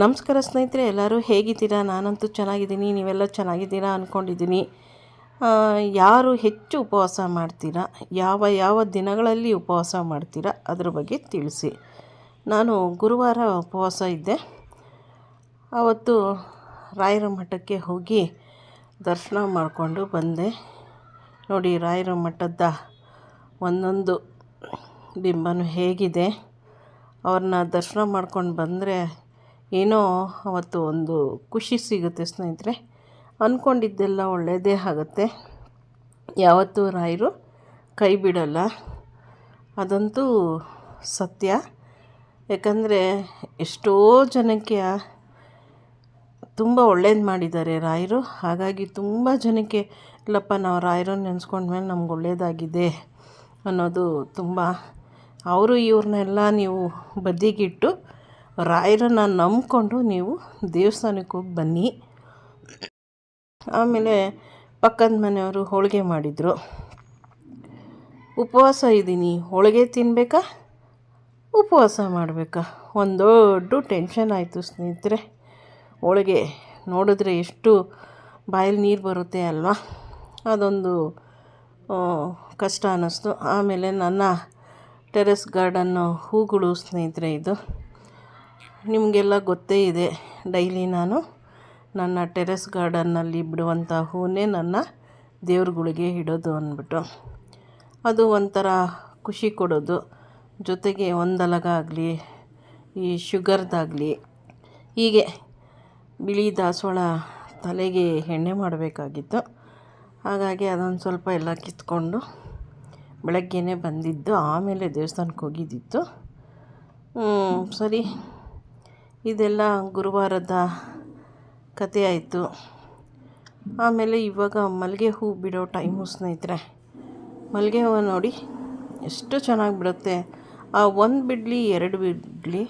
ನಮಸ್ಕಾರ ಸ್ನೇಹಿತರೆ, ಎಲ್ಲರೂ ಹೇಗಿದ್ದೀರಾ? ನಾನಂತೂ ಚೆನ್ನಾಗಿದ್ದೀನಿ, ನೀವೆಲ್ಲ ಚೆನ್ನಾಗಿದ್ದೀರಾ ಅಂದ್ಕೊಂಡಿದ್ದೀನಿ ಯಾರು ಹೆಚ್ಚು ಉಪವಾಸ ಮಾಡ್ತೀರಾ? ಯಾವ ಯಾವ ದಿನಗಳಲ್ಲಿ ಉಪವಾಸ ಮಾಡ್ತೀರಾ? ಅದ್ರ ಬಗ್ಗೆ ತಿಳಿಸಿ. ನಾನು ಗುರುವಾರ ಉಪವಾಸ ಇದ್ದೆ. ಆವತ್ತು ರಾಯರ ಮಠಕ್ಕೆ ಹೋಗಿ ದರ್ಶನ ಮಾಡಿಕೊಂಡು ಬಂದೆ. ನೋಡಿ, ರಾಯರ ಮಠದ ಒಂದೊಂದು ಬಿಂಬನು ಹೇಗಿದೆ. ಅವ್ರನ್ನ ದರ್ಶನ ಮಾಡ್ಕೊಂಡು ಬಂದರೆ ಏನೋ ಅವತ್ತು ಒಂದು ಖುಷಿ ಸಿಗುತ್ತೆ ಸ್ನೇಹಿತರೆ. ಅಂದ್ಕೊಂಡಿದ್ದೆಲ್ಲ ಒಳ್ಳೆಯದೇ ಆಗುತ್ತೆ. ಯಾವತ್ತೂ ರಾಯರು ಕೈ ಬಿಡಲ್ಲ. ಅದಂತೂ ಸತ್ಯ. ಯಾಕಂದರೆ ಎಷ್ಟೋ ಜನಕ್ಕೆ ತುಂಬ ಒಳ್ಳೇದು ಮಾಡಿದ್ದಾರೆ ರಾಯರು. ಹಾಗಾಗಿ ತುಂಬ ಜನಕ್ಕೆ, ಇಲ್ಲಪ್ಪ, ನಾವು ರಾಯರನ್ನು ನೆನೆಸ್ಕೊಂಡ್ಮೇಲೆ ನಮ್ಗೆ ಒಳ್ಳೆಯದಾಗಿದೆ ಅನ್ನೋದು ತುಂಬ. ಅವರು ಇವ್ರನ್ನೆಲ್ಲ ನೀವು ಬದಿಗಿಟ್ಟು ರಾಯರನ್ನು ನಂಬಿಕೊಂಡು ನೀವು ದೇವಸ್ಥಾನಕ್ಕೆ ಹೋಗಿ ಬನ್ನಿ. ಆಮೇಲೆ ಪಕ್ಕದ ಮನೆಯವರು ಹೋಳಿಗೆ ಮಾಡಿದರು. ಉಪವಾಸ ಇದ್ದೀನಿ. ಹೋಳಿಗೆ ತಿನ್ನಬೇಕಾ ಉಪವಾಸ ಮಾಡಬೇಕಾ? ಒಂದು ದೊಡ್ಡ ಟೆನ್ಷನ್ ಆಯಿತು ಸ್ನೇಹಿತರೆ. ಹೋಳಿಗೆ ನೋಡಿದ್ರೆ ಎಷ್ಟು ಬಾಯಲ್ಲಿ ನೀರು ಬರುತ್ತೆ ಅಲ್ವಾ? ಅದೊಂದು ಕಷ್ಟ ಅನ್ನಿಸ್ತು ಆಮೇಲೆ ನನ್ನ ಟೆರೆಸ್ ಗಾರ್ಡನ್ನು ಹೂಗಳು ಸ್ನೇಹಿತರೆ ಇದು. ನಿಮಗೆಲ್ಲ ಗೊತ್ತೇ ಇದೆ. ಡೈಲಿ ನಾನು ನನ್ನ ಟೆರೆಸ್ ಗಾರ್ಡನ್ನಲ್ಲಿ ಬಿಡುವಂಥ ಹೂವೇ ನನ್ನ ದೇವ್ರುಗಳಿಗೆ ಇಡೋದು ಅಂದ್ಬಿಟ್ಟು. ಅದು ಒಂಥರ ಖುಷಿ ಕೊಡೋದು. ಜೊತೆಗೆ ಒಂದಲಗ ಆಗಲಿ, ಈ ಶುಗರ್ದಾಗಲಿ, ಹೀಗೆ ಬಿಳಿ ದಾಸವಾಳ ತಲೆಗೆ ಎಣ್ಣೆ ಮಾಡಬೇಕಾಗಿತ್ತು. ಹಾಗಾಗಿ ಅದೊಂದು ಸ್ವಲ್ಪ ಎಲ್ಲ ಕಿತ್ಕೊಂಡು ಬೆಳಗ್ಗೆನೇ ಬಂದಿದ್ದು, ಆಮೇಲೆ ದೇವಸ್ಥಾನಕ್ಕೆ ಹೋಗಿದ್ದಿತ್ತು. ಸರಿ. ಇದೆಲ್ಲ ಗುರುವಾರದ ಕತೆ ಆಯಿತು ಆಮೇಲೆ ಇವಾಗ ಮಲ್ಲಿಗೆ ಹೂ ಬಿಡೋ ಟೈಮು ಸ್ನೇಹಿತರೆ. ಮಲ್ಲಿಗೆ ಹೂವು ನೋಡಿ ಎಷ್ಟು ಚೆನ್ನಾಗಿ ಬಿಡುತ್ತೆ. ಆ ಒಂದು ಬಿಡಲಿ, ಎರಡು ಬಿಡಲಿ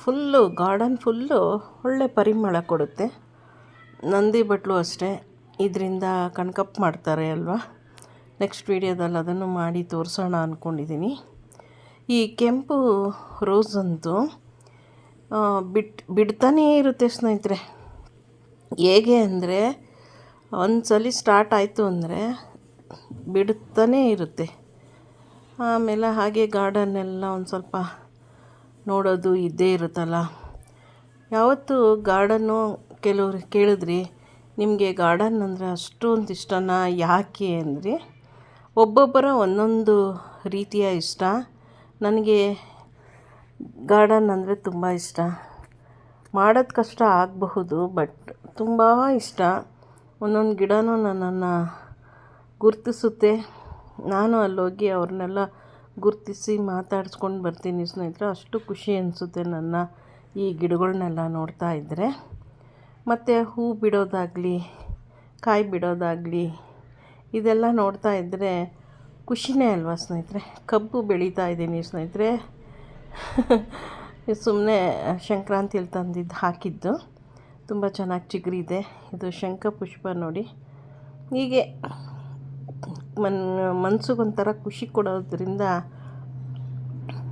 ಫುಲ್ಲು ಗಾರ್ಡನ್ ಫುಲ್ಲು ಒಳ್ಳೆ ಪರಿಮಳ ಕೊಡುತ್ತೆ. ನಂದಿ ಬಟ್ಲು ಅಷ್ಟೇ. ಇದರಿಂದ ಕಣ್ಕಪ್ ಮಾಡ್ತಾರೆ ಅಲ್ವಾ? ನೆಕ್ಸ್ಟ್ ವೀಡಿಯೋದಲ್ಲಿ ಅದನ್ನು ಮಾಡಿ ತೋರಿಸೋಣ ಅಂದ್ಕೊಂಡಿದ್ದೀನಿ ಈ ಕೆಂಪು ರೋಸ್ ಅಂತೂ ಬಿಟ್ಟು ಬಿಡ್ತಾನೇ ಇರುತ್ತೆ ಸ್ನೇಹಿತರೆ. ಹೇಗೆ ಅಂದರೆ ಒಂದು ಸಲ ಸ್ಟಾರ್ಟ್ ಆಯಿತು ಅಂದರೆ ಬಿಡ್ತಾನೇ ಇರುತ್ತೆ. ಆಮೇಲೆ ಹಾಗೆ ಗಾರ್ಡನ್ನೆಲ್ಲ ಒಂದು ಸ್ವಲ್ಪ ನೋಡೋದು ಇದ್ದೇ ಇರುತ್ತಲ್ಲ. ಯಾವತ್ತು ಗಾರ್ಡನ್ನು ಕೆಲವ್ರು ಕೇಳಿದ್ರಿ, ನಿಮಗೆ ಗಾರ್ಡನ್ ಅಂದರೆ ಅಷ್ಟೊಂದು ಇಷ್ಟನಾ? ಯಾಕೆ ಅಂದರೆ, ಒಬ್ಬೊಬ್ಬರ ಒಂದೊಂದು ರೀತಿಯ ಇಷ್ಟ. ನನಗೆ ಗಾರ್ಡನ್ ಅಂದರೆ ತುಂಬ ಇಷ್ಟ. ಮಾಡೋದು ಕಷ್ಟ ಆಗಬಹುದು, ಬಟ್ ತುಂಬ ಇಷ್ಟ. ಒಂದೊಂದು ಗಿಡನೂ ನನ್ನನ್ನು ಗುರ್ತಿಸುತ್ತೆ. ನಾನು ಅಲ್ಲೋಗಿ ಅವ್ರನ್ನೆಲ್ಲ ಗುರುತಿಸಿ ಮಾತಾಡ್ಸ್ಕೊಂಡು ಬರ್ತೀನಿ ಸ್ನೇಹಿತರೆ. ಅಷ್ಟು ಖುಷಿ ಅನಿಸುತ್ತೆ ನನ್ನ ಈ ಗಿಡಗಳನ್ನೆಲ್ಲ ನೋಡ್ತಾ ಇದ್ದರೆ ಮತ್ತು ಹೂ ಬಿಡೋದಾಗಲಿ, ಕಾಯಿ ಬಿಡೋದಾಗಲಿ, ಇದೆಲ್ಲ ನೋಡ್ತಾ ಇದ್ದರೆ ಖುಷಿನೇ ಅಲ್ವಾ ಸ್ನೇಹಿತರೆ? ಕಬ್ಬು ಬೆಳೀತಾ ಇದ್ದೀನಿ ಸ್ನೇಹಿತರೆ. ಸುಮ್ಮನೆ ಸಂಕ್ರಾಂತಿಯಲ್ಲಿ ತಂದಿದ್ದು ಹಾಕಿದ್ದು. ತುಂಬ ಚೆನ್ನಾಗಿ ಚಿಗುರಿದೆ. ಇದು ಶಂಖ ಪುಷ್ಪ ನೋಡಿ. ಹೀಗೆ ಮನ್ ಮನಸ್ಸಿಗೊಂಥರ ಖುಷಿ ಕೊಡೋದ್ರಿಂದ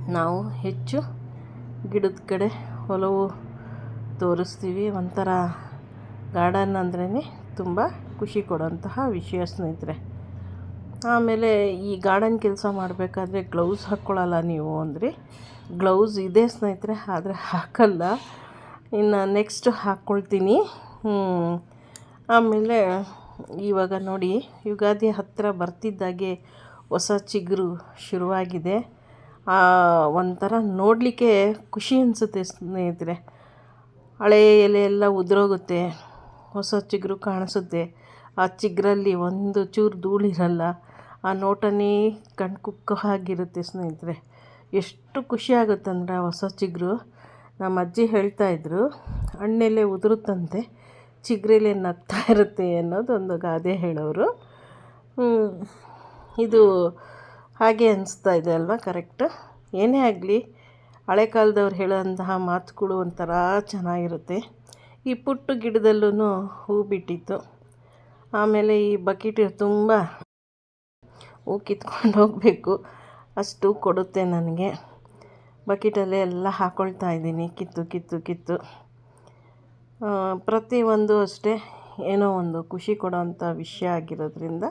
ನಾವು ಹೆಚ್ಚು ಗಿಡದ ಕಡೆ ಒಲವು ತೋರಿಸ್ತೀವಿ. ಒಂಥರ ಗಾರ್ಡನ್ ಅಂದ್ರೇ ತುಂಬ ಖುಷಿ ಕೊಡೋಂತಹ ವಿಷಯ ಸ್ನೇಹಿತರೆ. ಆಮೇಲೆ ಈ ಗಾರ್ಡನ್ ಕೆಲಸ ಮಾಡಬೇಕಾದ್ರೆ ಗ್ಲೌಸ್ ಹಾಕ್ಕೊಳ್ಳಲ್ಲ ನೀವು ಅಂದರೆ ಗ್ಲೌಸ್ ಇದೆ ಸ್ನೇಹಿತರೆ, ಆದರೆ ಹಾಕಲ್ಲ. ಇನ್ನು ನೆಕ್ಸ್ಟ್ ಹಾಕ್ಕೊಳ್ತೀನಿ. ಆಮೇಲೆ ಇವಾಗ ನೋಡಿ, ಯುಗಾದಿ ಹತ್ತಿರ ಬರ್ತಿದ್ದಾಗೆ ಹೊಸ ಚಿಗುರು ಶುರುವಾಗಿದೆ. ಒಂಥರ ನೋಡಲಿಕ್ಕೆ ಖುಷಿ ಅನಿಸುತ್ತೆ ಸ್ನೇಹಿತರೆ. ಹಳೆ ಎಲೆ ಎಲ್ಲ ಉದುರೋಗುತ್ತೆ, ಹೊಸ ಚಿಗುರು ಕಾಣಿಸುತ್ತೆ. ಆ ಚಿಗುರಲ್ಲಿ ಒಂದು ಚೂರು ಧೂಳಿರಲ್ಲ. ಆ ನೋಟನೇ ಕಣ್ಕುಕ್ಕ ಆಗಿರುತ್ತೆ ಸ್ನೇಹಿತರೆ. ಎಷ್ಟು ಖುಷಿ ಆಗುತ್ತಂದ್ರೆ ಆ ಹೊಸ ಚಿಗುರು ನಮ್ಮ ಅಜ್ಜಿ ಹೇಳ್ತಾಯಿದ್ರು ಹಣ್ಣೆಲೆ ಉದುರುತ್ತಂತೆ, ಚಿಗುರೆಲೆ ನಗ್ತಾ ಇರುತ್ತೆ ಅನ್ನೋದೊಂದು ಗಾದೆ ಹೇಳೋರು. ಇದು ಹಾಗೆ ಅನಿಸ್ತಾ ಇದೆ ಅಲ್ವಾ? ಕರೆಕ್ಟ್. ಏನೇ ಆಗಲಿ, ಹಳೆ ಕಾಲದವ್ರು ಹೇಳೋಂತಹ ಮಾತುಗಳು ಒಂಥರ ಚೆನ್ನಾಗಿರುತ್ತೆ. ಈ ಪುಟ್ಟು ಗಿಡದಲ್ಲೂ ಹೂ ಬಿಟ್ಟಿತ್ತು. ಆಮೇಲೆ ಈ ಬಕೆಟ್ ತುಂಬ ಹೂ ಕಿತ್ಕೊಂಡು ಹೋಗಬೇಕು. ಅಷ್ಟು ಕೊಡುತ್ತೆ ನನಗೆ. ಬಕೆಟಲ್ಲೇ ಎಲ್ಲ ಹಾಕ್ಕೊಳ್ತಾ ಇದ್ದೀನಿ, ಕಿತ್ತು ಕಿತ್ತು ಕಿತ್ತು. ಪ್ರತಿಯೊಂದು ಅಷ್ಟೇ ಏನೋ ಒಂದು ಖುಷಿ ಕೊಡೋವಂಥ ವಿಷಯ ಆಗಿರೋದ್ರಿಂದ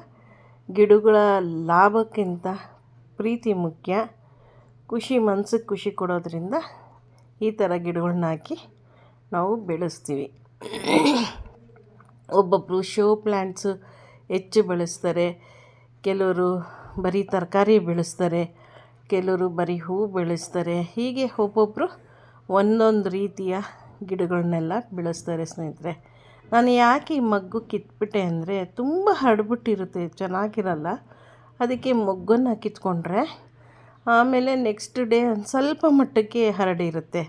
ಗಿಡಗಳ ಲಾಭಕ್ಕಿಂತ ಪ್ರೀತಿ ಮುಖ್ಯ. ಖುಷಿ ಮನ್ಸಿಗೆ ಖುಷಿ ಕೊಡೋದ್ರಿಂದ ಈ ಥರ ಗಿಡಗಳನ್ನ ಹಾಕಿ ನಾವು ಬೆಳೆಸ್ತೀವಿ. ಒಬ್ಬೊಬ್ಬರು ಶೋ ಪ್ಲ್ಯಾಂಟ್ಸು ಹೆಚ್ಚು ಬೆಳೆಸ್ತಾರೆ. ಕೆಲವರು ಬರೀ ತರಕಾರಿ ಬೆಳೆಸ್ತಾರೆ, ಕೆಲವರು ಬರೀ ಹೂವು ಬೆಳೆಸ್ತಾರೆ. ಹೀಗೆ ಒಬ್ಬೊಬ್ಬರು ಒಂದೊಂದು ರೀತಿಯ ಗಿಡಗಳನ್ನೆಲ್ಲ ಬೆಳೆಸ್ತಾರೆ ಸ್ನೇಹಿತರೆ. ನಾನು ಯಾಕೆ ಈ ಮಗ್ಗು ಕಿತ್ಬಿಟ್ಟೆ ಅಂದರೆ, ತುಂಬ ಹರಡ್ಬಿಟ್ಟಿರುತ್ತೆ, ಚೆನ್ನಾಗಿರಲ್ಲ. ಅದಕ್ಕೆ ಮೊಗ್ಗನ್ನು ಕಿತ್ಕೊಂಡ್ರೆ ಆಮೇಲೆ ನೆಕ್ಸ್ಟ್ ಡೇ ಒಂದು ಸ್ವಲ್ಪ ಮಟ್ಟಕ್ಕೆ ಹರಡಿರುತ್ತೆ.